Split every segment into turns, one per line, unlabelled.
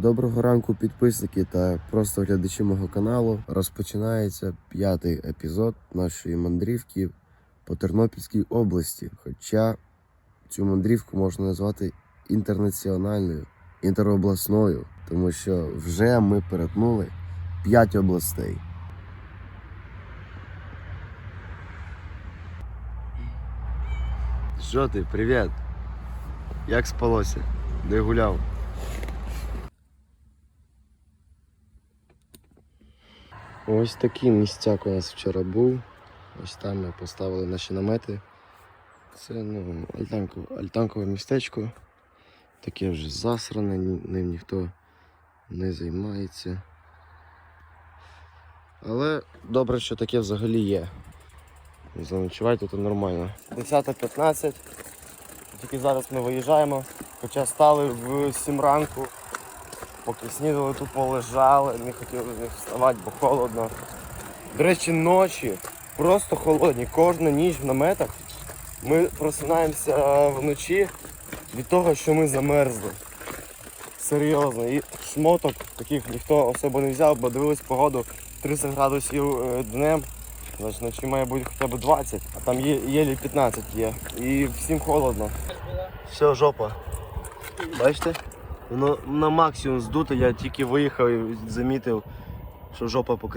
Доброго ранку, підписники та просто глядачі мого каналу. Розпочинається п'ятий епізод нашої мандрівки по Тернопільській області. Хоча цю мандрівку можна назвати інтернаціональною, інтеробласною, тому що вже ми перетнули п'ять областей. Що ти, привіт? Як спалося? Де гуляв? Ось такий місцяк у нас вчора був. Ось там ми поставили наші намети. Це ну, альтанкове, альтанкове містечко. Таке вже засране, ним ніхто не займається. Але добре, що таке взагалі є. Заночувати тут нормально. 10.15. Тільки зараз ми виїжджаємо. Хоча стали в 7 ранку. Поки снідали, тут полежали, не хотіли з них вставати, бо холодно. До речі, ночі просто холодні. Кожну ніч в наметах ми просинаємося вночі від того, що ми замерзли. Серйозно. І шмоток таких ніхто особо не взяв, бо дивились погоду 30 градусів е, днем. Значить, вночі має бути хоча б 20, а там є, єлі 15 є. І всім холодно. Все, жопа. Бачите? Воно на максимум здуто, я тільки виїхав і замітив, що жопа по.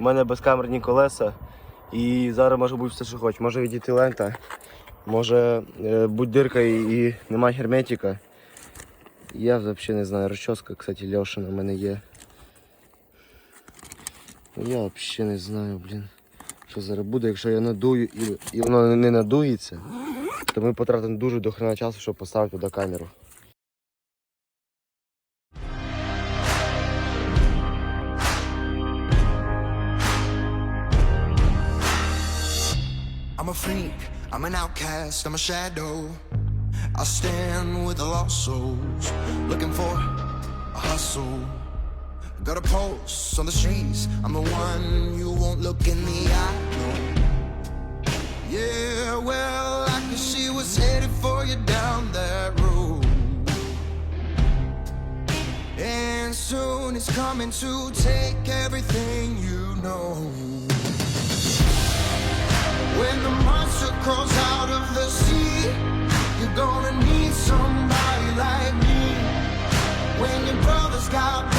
У мене безкамерні колеса і зараз може бути все, що хоч. Може відійти лента, може е, будь дирка і, і немає герметика. Я взагалі не знаю, розчоска, кстати, Льошина в мене є. Я взагалі не знаю, блін. Що зараз буде, якщо я надую і, і воно не надується, то ми потратимо дуже до хрена часу, щоб поставити туди камеру.
Outcast, I'm a shadow. I stand with the lost souls, looking for a hustle. Got a pulse on the streets, I'm the one you won't look in the eye. No. Yeah, well, I can see what's headed for you down that road. And soon it's coming to take everything you know. When the monster crawls out of gonna need somebody like me. When your brother's got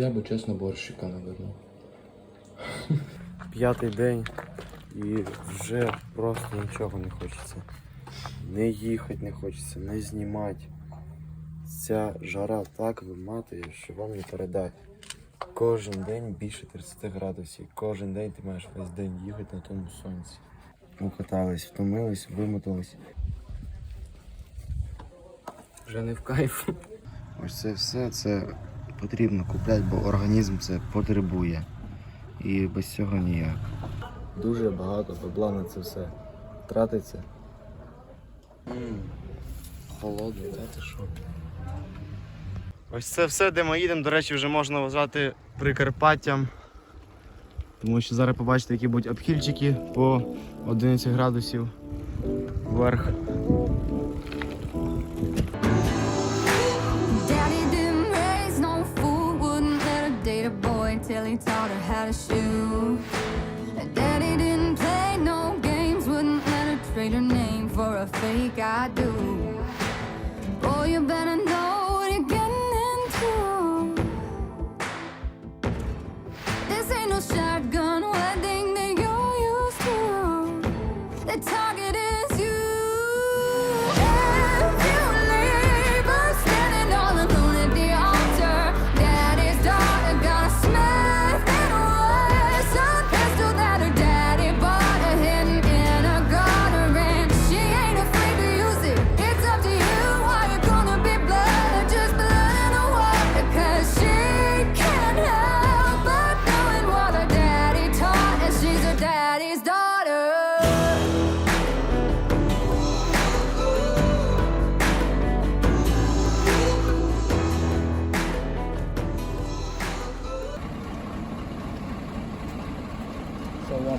я би чесно борщика навернув. П'ятий день і вже просто нічого не хочеться. Не їхати не хочеться, не знімати. Ця жара так виматує, що вам не передати. Кожен день більше 30 градусів. Кожен день ти маєш весь день їхати на тому сонці. Укатались, втомились, вимотались. Вже не в кайф. Ось це все це потрібно купляти, бо організм це потребує. І без цього ніяк. Дуже багато бабла на це все тратиться. Холодний, да ти що? Ось це все, де ми їдемо, до речі, вже можна вважати Прикарпаттям. Тому що зараз побачите, які будуть обхильчики по 11 градусів вверх.
He taught her how to shoot. Daddy didn't play no games, wouldn't let her trade her name for a fake I do. Ого.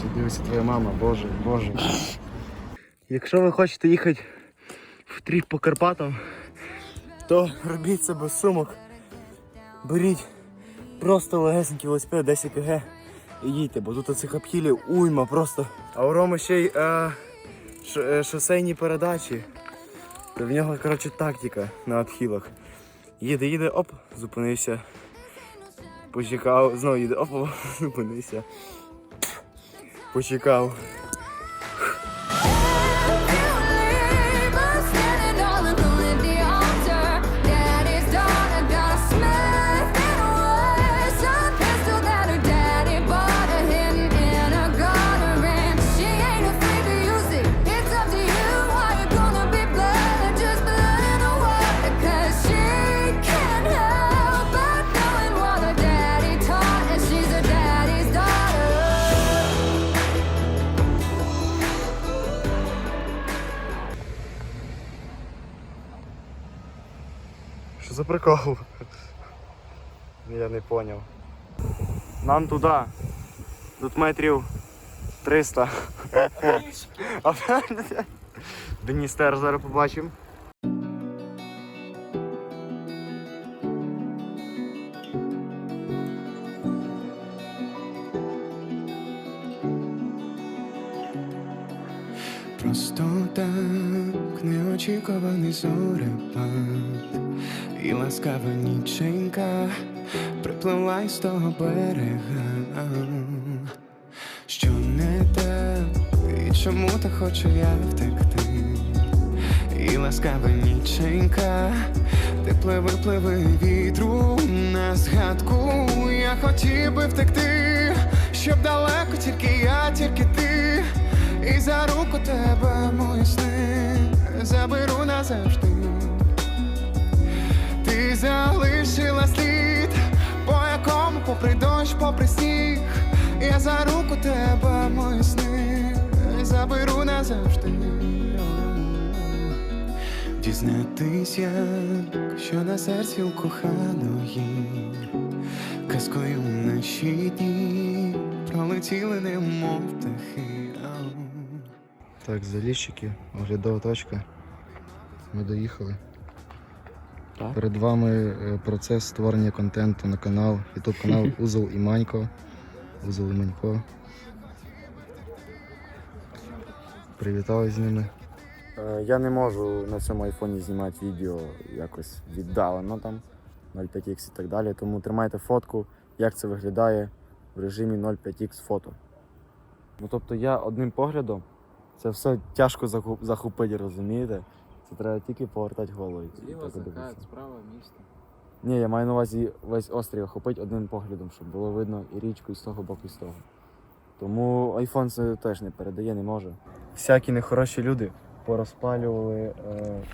Ти
дивишся твоя мама, боже, боже. Якщо ви хочете їхати в тріп по Карпатам, то робіть це без сумок. Беріть просто легесенький велосипед 10 кг і їдьте, бо тут цих обхілів уйма просто. А у Роми ще й е, ш, е, шосейні передачі. то В нього коротше, тактика на обхілах. Їде, їде, оп, зупинився. Почекав, знову їде, оп, оп, зупинився. Почекав. Прикол? Я не поняв. Нам туди. Тут метрів 300. Деністер зараз побачимо.
Неочікуваний зорепад. І ласкава ніченька припливла із того берега. Що не так, і чому так хочу я втекти? І ласкава ніченька Тепле випливи вітру на згадку Я хотів би втекти, щоб далеко тільки я, тільки ти. І за руку тебе мої сни заберу назавжди Ти залишила слід, по якому попри дощ, попри сніг Я за руку тебе мої сни заберу назавжди Дізнатись, як що на серці у коханої Казкою наші дні пролетіли, немов птахи.
Так, заліщики, оглядова точка. Ми доїхали.
Так.
Перед вами е, процес створення контенту на канал, YouTube канал Узол і Манько. Узол і Манько. Привітали з ними. Е, Я не можу на цьому айфоні знімати відео якось віддалено там, 0,5x і так далі. Тому тримайте фотку, як це виглядає в режимі 0,5x фото. Ну тобто я одним поглядом це все тяжко захоп- захопити, розумієте? Це треба тільки повертати головою. і
Зліва закат, справа місто.
Ні, я маю на увазі весь острів охопити одним поглядом, щоб було видно і річку, і з того боку, і з того. Тому айфон це теж не передає, не може. Всякі нехороші люди порозпалювали е,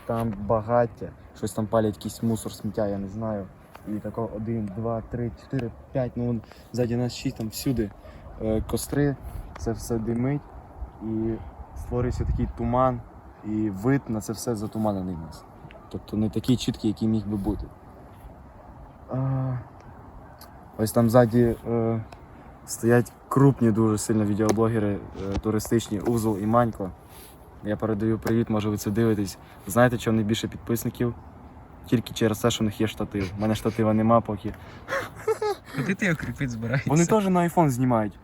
там багаття, щось там палять якийсь мусор, сміття, я не знаю. І тако один, два, три, чотири, п'ять, ну вон ззаді нас шість там всюди е, костри, це все димить і створюється такий туман, і вид на це все затуманений в нас. Тобто не такий чіткий, який міг би бути. А, Ось там ззаді е, стоять крупні дуже сильно відеоблогери е, туристичні Узол і Манько. Я передаю привіт, може ви це дивитесь. Знаєте, чого найбільше підписників? Тільки через те, що в них є штатив. У мене штатива нема поки.
Куди ти його кріпити збираєшся?
Вони теж на iPhone знімають.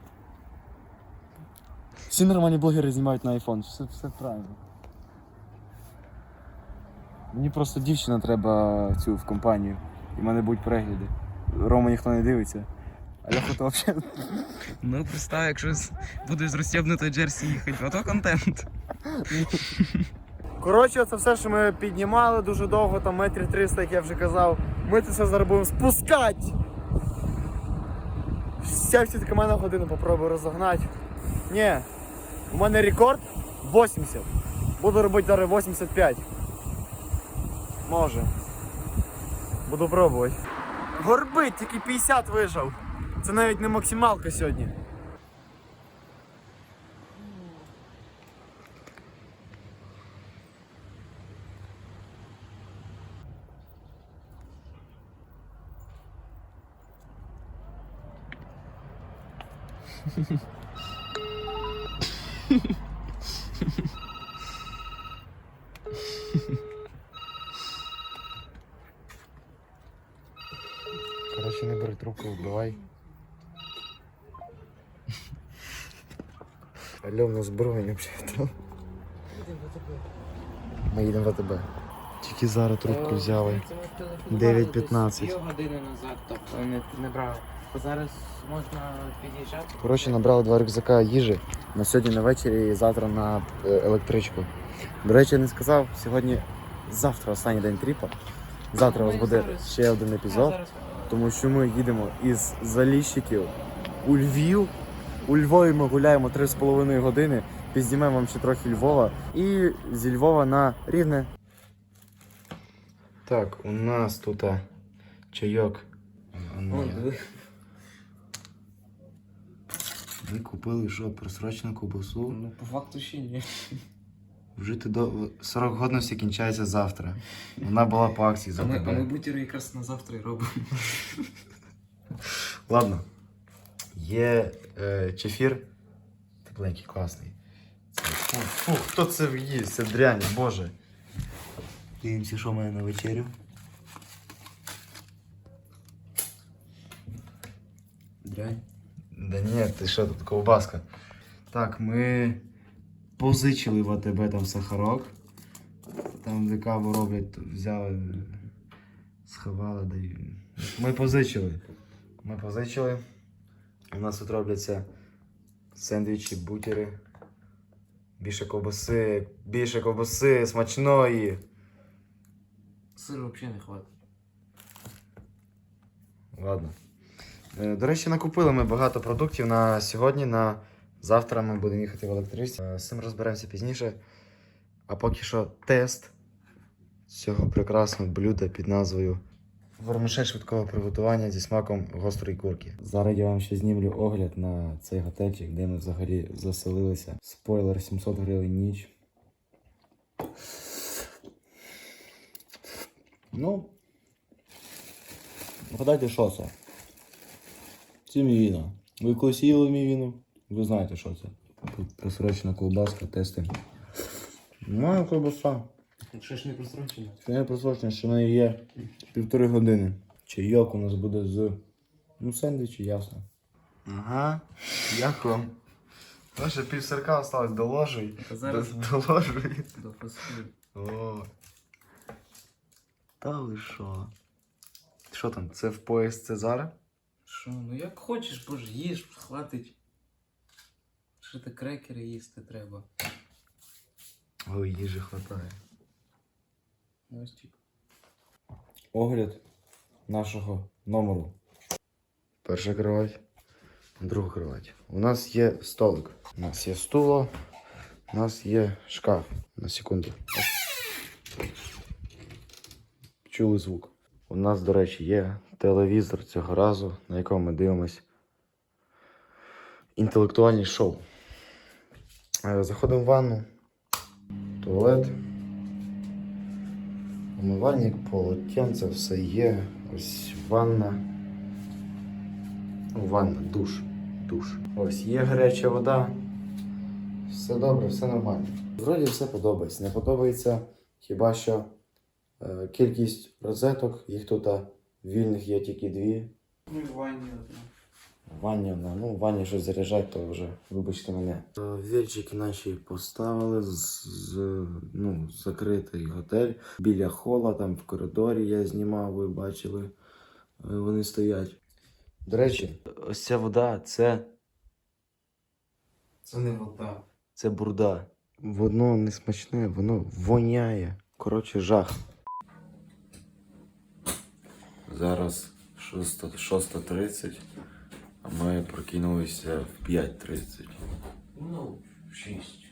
Всі нормальні блогери знімають на iPhone, все, все правильно. Мені просто дівчина треба цю в компанію. І в мене будуть перегляди. Рома ніхто не дивиться. А я фото взагалі.
Ну, представ, якщо будеш з джерсі їхати, ото контент.
Коротше, це все, що ми піднімали дуже довго, там метрів 300, як я вже казав. Ми це все зараз будемо спускати. 70 км на годину попробую розогнати. Ні, у мене рекорд 80. Буду робити зараз 85. Може. Буду пробувати. Горбить, тільки 50 вижав. Це навіть не максималка сьогодні. Коротше, не бери трубку, вбивай. Алло, у нас бронь взагалі. Ми їдемо в АТБ. Тільки зараз трубку взяли. 9:15.
Дві години назад, тобто не, не брав. Зараз можна під'їжджати.
Коротше, набрали два рюкзака їжі на сьогодні на вечері і завтра на е, електричку. До речі, я не сказав, сьогодні завтра останній день тріпа. Завтра у вас
Ну,
буде
зараз.
ще один епізод, тому що ми їдемо із Заліщиків у Львів. У Львові ми гуляємо 3,5 години. Пізнімемо вам ще трохи Львова. І зі Львова на Рівне. Так, у нас тут чайок.
О, диви.
Ми купили що, просрочену ковбасу.
Ну, по факту ще ні.
Вжити до 40 годності кінчається завтра. Вона була по акції за
А ми, а ми
тебе.
якраз на завтра і робимо.
Ладно. Є е, чефір. Тепленький, класний. Це, фу, фу, хто це в'їсть? Це дрянь, боже. Дивимося, що мене на вечерю.
Дрянь.
Да ні, ти що тут ковбаска. Так, ми позичили в АТБ там сахарок. Там де каву роблять, взяли, сховали, да й. Ми позичили. Ми позичили. У нас тут робляться сендвічі, бутери. Більше ковбаси, більше ковбаси, смачної.
Сиру взагалі не хватить.
Ладно. Е, До речі, накупили ми багато продуктів на сьогодні. На завтра ми будемо їхати в електричці. Е, З цим розберемося пізніше. А поки що тест цього прекрасного блюда під назвою Вермишель швидкого приготування зі смаком гострої курки. Зараз я вам ще знімлю огляд на цей готельчик, де ми взагалі заселилися. Спойлер 700 гривень ніч. Ну, Вгадайте, що це? Це мівіна. Ви колись їли мівіну? Ви знаєте, що це. Тут просрочена колбаска, тести. Моя колбаса.
Що ж не просрочено?
Ще не просрочена, що в неї є півтори години. Чайок у нас буде з. Ну, сендвічі, ясно. Ага. Дякую. Наше пів сирка осталось, доложуй.
Зараз
Доложуй. О. Та ви що? Що там? Це в поїзд Цезара?
Що, ну як хочеш, боже, їж, хватить. Що ти крекери їсти треба.
Ой, їжі хватає.
Ну, ось типу.
Огляд нашого номеру. Перша кровать, друга кровать. У нас є столик. У нас є стуло, у нас є шкаф. На секунду. Чули звук. У нас, до речі, є телевізор цього разу, на якому ми дивимось інтелектуальні шоу. Е, Заходимо в ванну, туалет. Умивальник, полотенце, все є. Ось ванна. Ванна, душ. Душ. Ось є гаряча вода. Все добре, все нормально. Вроді все подобається. Не подобається хіба що е, кількість розеток, їх тут а, вільних є тільки дві.
Ну і ванні одна.
В Ванні, одна. ну, в ванні щось заряджать, то вже вибачте мене. Вільчики наші поставили з, з ну, закритий готель. Біля хола, там в коридорі я знімав, ви бачили. е, Вони стоять. До речі, ось ця вода це,
Це не вода.
це бурда. Воно не смачне, воно воняє. Коротше, жах. Зараз 6.30, а ми прокинулися в 5.30.
Ну, шість.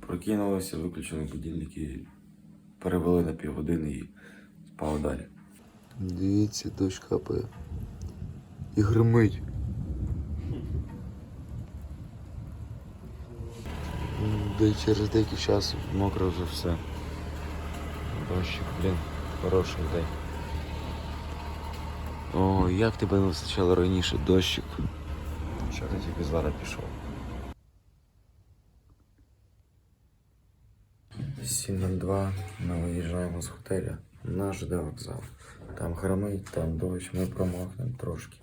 Прокинулися, виключили будильники, перевели на півгодини і спали далі. Дивіться, дощ капає. І гримить. Да й через деякий час мокро вже все. Дощик, блін, хороший день. О, як тебе не вистачало раніше дощик. Що ти тільки зараз пішов? Сім на два ми виїжджаємо з готеля. Наш де вокзал. Там громить, там дощ, ми промокнемо трошки.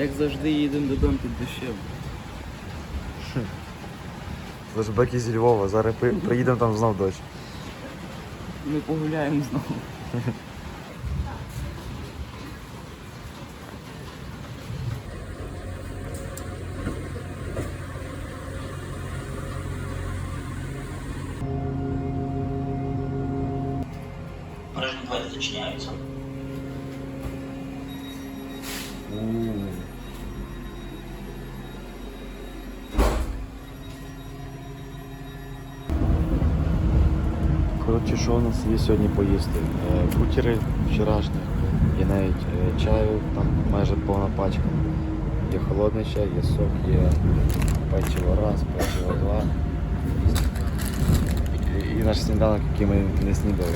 Як завжди їдемо додому під дощем.
Флешбеки зі Львова, зараз приїдемо там знов дощ.
Ми погуляємо знову.
сьогодні поїсти? Е, вчорашні, є навіть е, чаю, там майже повна пачка. Є холодний чай, є сок, є печиво раз, печиво два. І, і наш сніданок, який ми не снідали.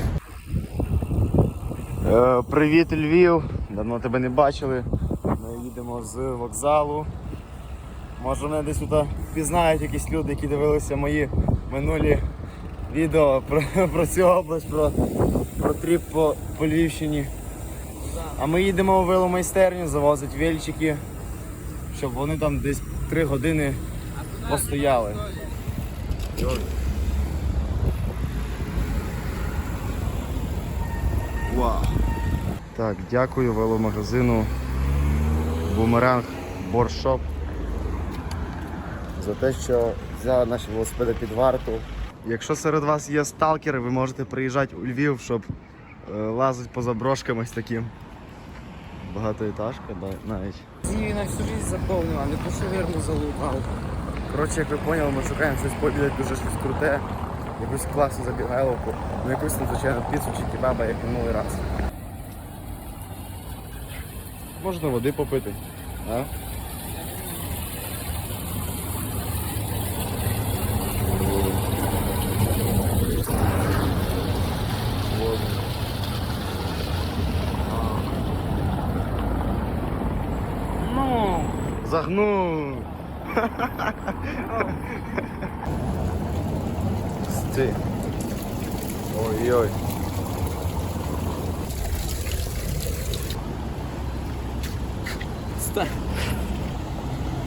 Е, привіт, Львів! Давно тебе не бачили. Ми їдемо з вокзалу. Може мене десь тут пізнають якісь люди, які дивилися мої минулі відео про, про цю область, про, про тріп по, по Львівщині. А ми їдемо у веломайстерню, завозить вельчики, щоб вони там десь 3 години постояли. Так, дякую веломагазину Бумеранг Боршоп за те, що взяли наші велосипеди під варту. Якщо серед вас є сталкери, ви можете приїжджати у Львів, щоб е, лазити по заброшкам ось таким. Багатоетажка да, навіть.
Зіві на всю жизнь заповнив, а не ту шевірну залупав.
Коротше, як ви поняли, ми шукаємо щось пообідати дуже щось круте, якусь класну забігайловку, ну якусь надзвичайно піцу чи кебаба, як минулий раз. Можна води попити. А? Воду.
Ну,
Загнув. Сти. Ой-ой.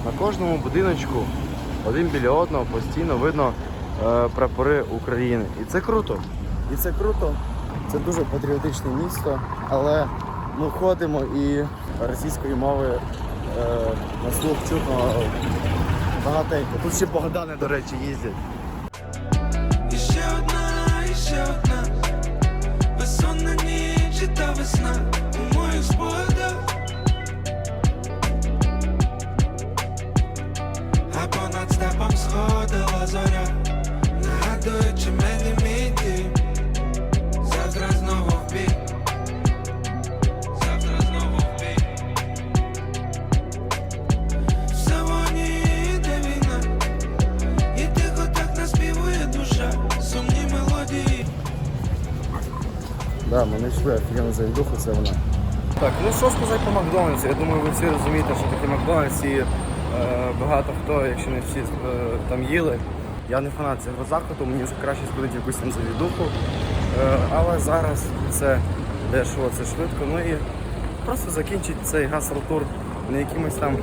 На кожному будиночку один біля одного постійно видно е, прапори України. І це круто. І це круто. Це дуже патріотичне місто, але ми ходимо і російської мови на слух чутно багатенько. Тут ще Богдани, до речі, їздять.
І одна, і одна. Безсонна ніч та весна. У моїх спогадах А понад степом сходила зоря. Нагадуючи мені
Да, ми знайшли офігенну завідуху, це вона. Так, ну що сказати по Макдональдсу? Я думаю, ви всі розумієте, що таке Макдональдс і е, багато хто, якщо не всі е, там їли. Я не фанат цього закладу, мені вже краще сходити якусь там завідуху. Е, але зараз це дешево, це швидко. Ну і просто закінчить цей гастротур не якимось там,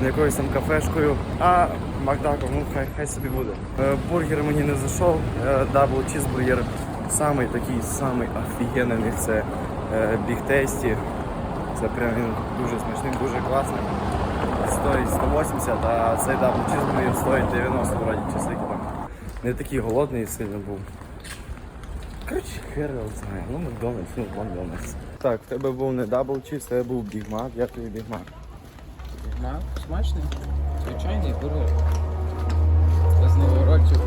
не якоюсь там кафешкою, а Макдаком, ну хай, хай собі буде. Е, бургер мені не зайшов, е, дабл чізбургер самий такий, самий офігенний них це е, Big Tasty. Це прям він дуже смачний, дуже класний. Стоїть 180, а цей дабл чізбургер стоїть 90 вроді чи там. Не такий голодний сильно був. Коротше, хер його знає. Ну Макдональдс, ну Макдональдс. Так, в тебе був не дабл чіз, в тебе був бігмак, як тобі бігмак?
Мак, смачний. Звичайний бургер. Без наворотів.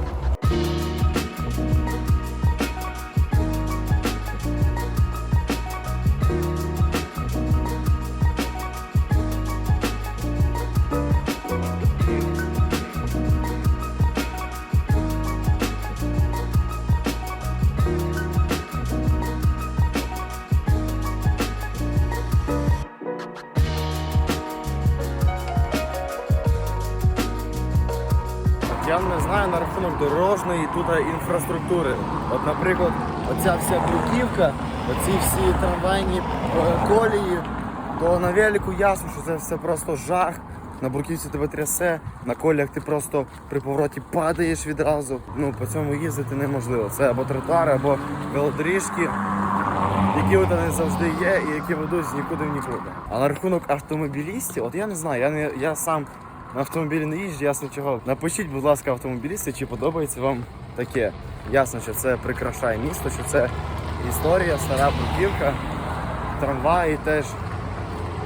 Рахунок дорожньої тут інфраструктури. От, наприклад, оця вся бруківка, оці всі трамвайні е, колії, то на велику ясно, що це все просто жах. На бруківці тебе трясе, на коліях ти просто при повороті падаєш відразу. Ну, по цьому їздити неможливо. Це або тротуари, або велодоріжки, які не завжди є і які ведуть нікуди в нікуди. А на рахунок автомобілістів, от я не знаю, я не я сам на автомобілі не їжджу, ясно чого. Напишіть, будь ласка, автомобілісти, чи подобається вам таке. Ясно, що це прикрашає місто, що це історія, стара бруківка, трамваї теж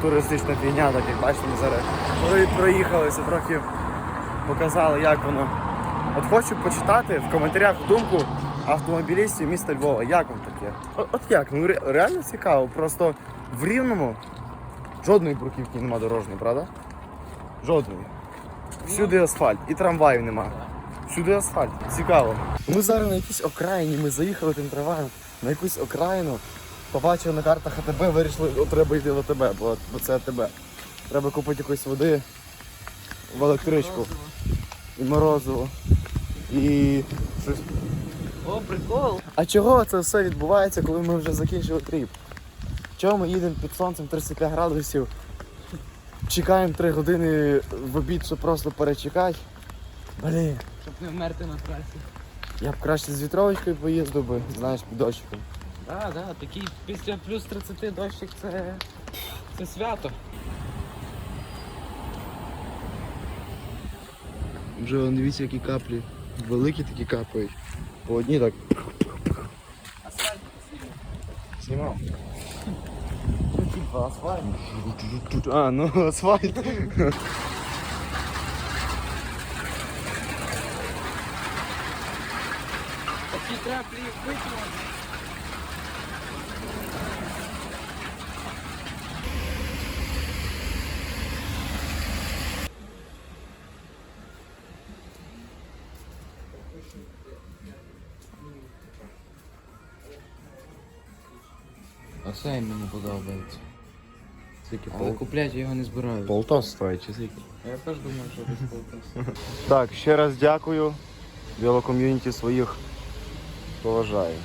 туристична фігня, так як бачите, ми зараз коли проїхалися, трохи показали, як воно. От хочу почитати в коментарях думку автомобілістів міста Львова. Як вам таке? От, от як? Ну реально цікаво. Просто в Рівному жодної бруківки нема дорожньої, правда? Жодної. Всюди асфальт. І трамваїв нема. Всюди асфальт. Цікаво. Ми зараз на якійсь окраїні, ми заїхали тим трамваєм на якусь окраїну. Побачили на картах АТБ, вирішили, о, треба йти в АТБ, бо, бо це АТБ. Треба купити якоїсь води в електричку. І морозиво. І. щось.
О, прикол.
А чого це все відбувається, коли ми вже закінчили тріп? Чого ми їдемо під сонцем 35 градусів, чекаємо 3 години в обід, щоб просто перечекати? Блін,
Щоб не вмерти на трасі.
я б краще з вітровочкою поїздив би, знаєш, під дощиком.
Так, так, такий після плюс 30 дощик це. це свято.
Вже вон, дивіться, які каплі. Великі такі капають. По одній так. Знімав. Що типа асфальт? А, ну асфальт.
Такі краплі викинути. Оце мені подобається.
Скільки
Але купляти я його не збираюся.
Полтос стоїть чи скільки?
Я теж думаю, що десь полтос.
Так, ще раз дякую. Велоком'юніті своїх поважаю.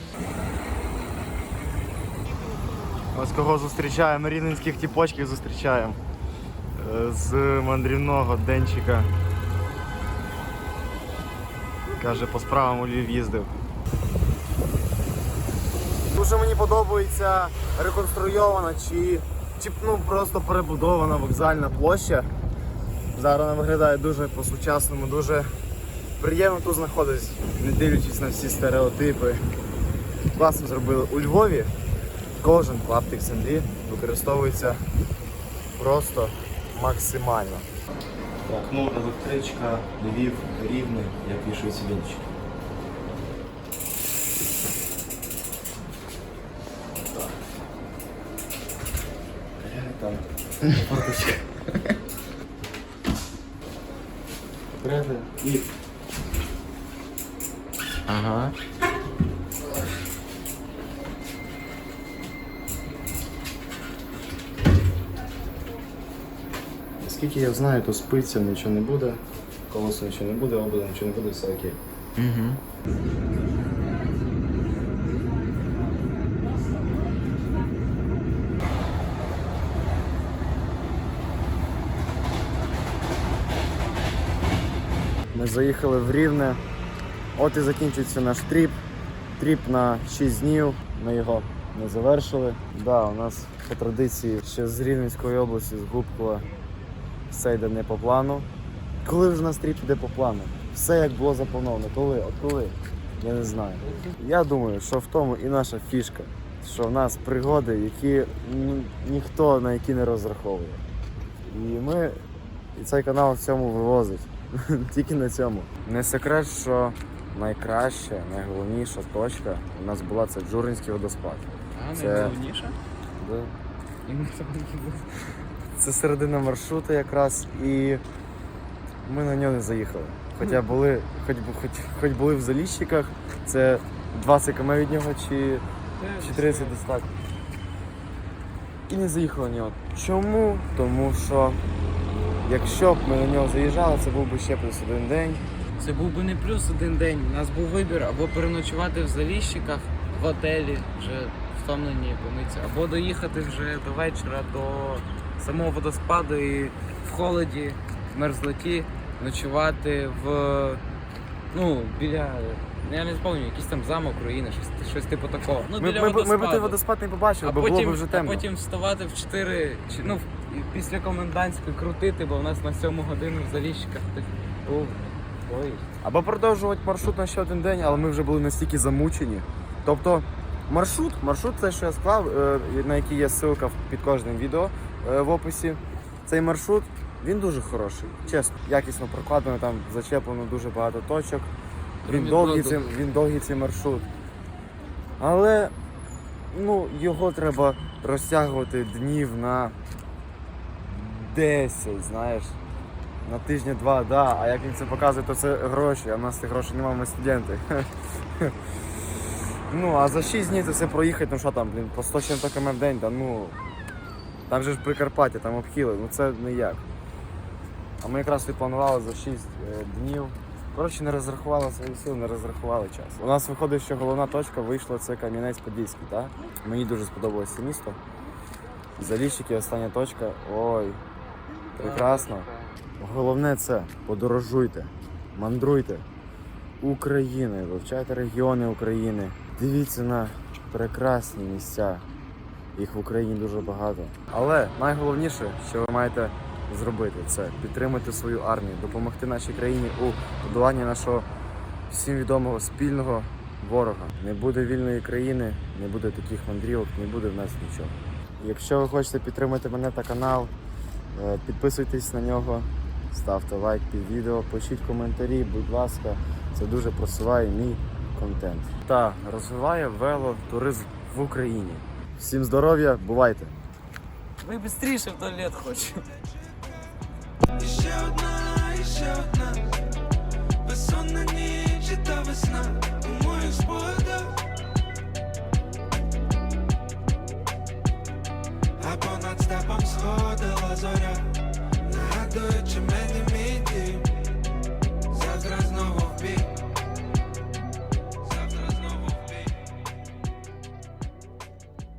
Ось кого зустрічаємо, рівненських тіпочків зустрічаємо. Е, З мандрівного денчика. Каже, по справам у Львів їздив. Дуже мені подобається реконструйована чи ну, просто перебудована вокзальна площа. Зараз вона виглядає дуже по-сучасному, дуже приємно тут знаходитись, не дивлячись на всі стереотипи. Класно зробили у Львові. Кожен клаптик землі використовується просто максимально. Так, ну електричка, Львів, Рівне, як вішується вінчик. Треба і. Ага. Скільки я знаю, то спиться нічого не буде, колесо нічого не буде, обода нічого не буде, все окей.
Угу.
Заїхали в Рівне. От і закінчується наш тріп. Тріп на 6 днів. Ми його не завершили. Да, у нас по традиції ще з Рівненської області, з Губкова, все йде не по плану. Коли вже нас тріп йде по плану? Все як було заплановано. Коли? От коли? Я не знаю. Я думаю, що в тому і наша фішка, що в нас пригоди, які ну, ніхто на які не розраховує. І ми, і цей канал в цьому вивозить. Тільки на цьому. Не секрет, що найкраща, найголовніша точка у нас була це Джуринський водоспад.
А,
Це-
найголовніше?
Да.
І ми це
середина маршруту якраз і ми на нього не заїхали. Хоча були, хоч, хоч, хоч були в Заліщиках, це 20 км від нього чи, чи 30 десь так. І не заїхали на нього. Чому? Тому що якщо б ми на нього заїжджали, це був би ще плюс один день.
Це був би не плюс один день. У нас був вибір або переночувати в Заліщиках в готелі, вже втомлені помитися, або доїхати вже до вечора до самого водоспаду і в холоді, в мерзлоті ночувати в ну, біля. Я не пам'ятаю, якийсь там замок руїни, щось, щось типу такого. Ну,
Ми,
біля
ми, б- ми б той
водоспаду.
водоспад не побачили,
А
бо було б вже
а потім вставати в 4, чи, ну, і після комендантської крутити, бо в нас на 7 годину в Заліщиках так. Ой.
Або продовжувати маршрут на ще один день, але ми вже були настільки замучені. Тобто маршрут, маршрут це, що я склав, е, на який є ссылка під кожним відео е, в описі. Цей маршрут він дуже хороший, чесно, якісно прокладено, там зачеплено дуже багато точок. Він довгий, цей, він довгий цей маршрут. Але ну, його треба розтягувати днів на 10, знаєш. На тижня два, да. А як він це показує, то це гроші, а в нас цих грошей немає, ми студенти. ну, а за 6 днів це все проїхати, ну що там, блін, по 100 чим км в день, да ну. Там же ж Прикарпаття, там обхили, ну це ніяк. А ми якраз відпланували за 6 е, днів. Коротше, не розрахували свої сили, не розрахували час. У нас виходить, що головна точка вийшла це Кам'янець-Подільський, так? Мені дуже сподобалося місто. Заліщики, остання точка. Ой, прекрасно. Головне це подорожуйте, мандруйте Україною, вивчайте регіони України. Дивіться на прекрасні місця. Їх в Україні дуже багато. Але найголовніше, що ви маєте зробити, це підтримати свою армію, допомогти нашій країні у подоланні нашого всім відомого спільного ворога. Не буде вільної країни, не буде таких мандрівок, не буде в нас нічого. Якщо ви хочете підтримати мене та канал, Підписуйтесь на нього, ставте лайк під відео, пишіть коментарі, будь ласка, це дуже просуває мій контент. Та розвиває велотуризм в Україні. Всім здоров'я, бувайте!
Ви швидше в туалет хочу.
І ще одна, ще одна Безсонна ніч та весна У моїх спогадах понад степом сходила зоря, нагадуючи мені мій дім, завтра знову в бік.